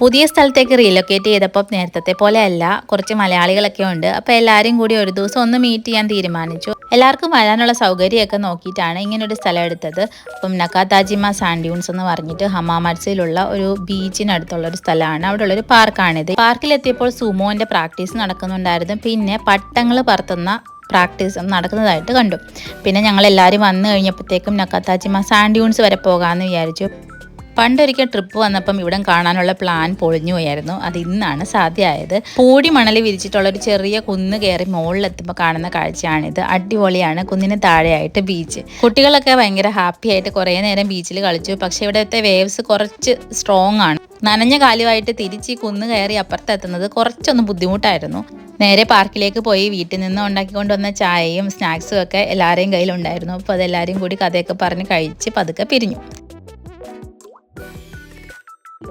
പുതിയ സ്ഥലത്തേക്ക് റീലൊക്കേറ്റ് ചെയ്തപ്പോൾ നേരത്തെ പോലെ അല്ല. കുറച്ച് മലയാളികളൊക്കെ ഉണ്ട്. അപ്പോൾ എല്ലാവരും കൂടി ഒരു ദിവസം ഒന്ന് മീറ്റ് ചെയ്യാൻ തീരുമാനിച്ചു. എല്ലാവർക്കും വരാനുള്ള സൗകര്യമൊക്കെ നോക്കിയിട്ടാണ് ഇങ്ങനെ ഒരു സ്ഥലം എടുത്തത്. അപ്പം നക്കാതാജിമ സാൻഡ്യൂൺസ് എന്ന് പറഞ്ഞിട്ട് ഹമാമഡ്സിലുള്ള ഒരു ബീച്ചിനടുത്തുള്ള ഒരു സ്ഥലമാണ്. അവിടെ ഉള്ളൊരു പാർക്കാണിത്. പാർക്കിലെത്തിയപ്പോൾ സുമോന്റെ പ്രാക്ടീസ് നടക്കുന്നുണ്ടായിരുന്നു. പിന്നെ പട്ടങ്ങൾ പറത്തുന്ന പ്രാക്ടീസ് നടക്കുന്നതായിട്ട് കണ്ടു. പിന്നെ ഞങ്ങൾ എല്ലാവരും വന്നു കഴിഞ്ഞപ്പോഴത്തേക്കും നക്കാത്താജിമ സാൻഡ്യൂൺസ് വരെ പോകാമെന്ന് വിചാരിച്ചു. പണ്ടൊരിക്കൽ ട്രിപ്പ് വന്നപ്പം ഇവിടം കാണാനുള്ള പ്ലാൻ പൊളിഞ്ഞു പോയായിരുന്നു. അത് ഇന്നാണ് സാധ്യമായത് പൂടി മണൽ വിരിച്ചിട്ടുള്ള ഒരു ചെറിയ കുന്ന് കയറി മുകളിലെത്തുമ്പോൾ കാണുന്ന കാഴ്ചയാണിത്. അടിപൊളിയാണ്. കുന്നിന് താഴെയായിട്ട് ബീച്ച് കുട്ടികളൊക്കെ ഭയങ്കര ഹാപ്പി ആയിട്ട് കുറേ നേരം ബീച്ചിൽ കളിച്ചു. പക്ഷേ ഇവിടുത്തെ വേവ്സ് കുറച്ച് സ്ട്രോങ് ആണ്. നനഞ്ഞ കാലുമായിട്ട് തിരിച്ച് ഈ കുന്ന് കയറി അപ്പുറത്തെത്തുന്നത് കുറച്ചൊന്ന് ബുദ്ധിമുട്ടായിരുന്നു. നേരെ പാർക്കിലേക്ക് പോയി വീട്ടിൽ നിന്ന് ഉണ്ടാക്കിക്കൊണ്ട് വന്ന ചായയും സ്നാക്സും ഒക്കെ എല്ലാവരെയും കയ്യിലുണ്ടായിരുന്നു. അപ്പോൾ അതെല്ലാവരും കൂടി കഥയൊക്കെ പറഞ്ഞ് കഴിച്ച് പതുക്കെ പിരിഞ്ഞു.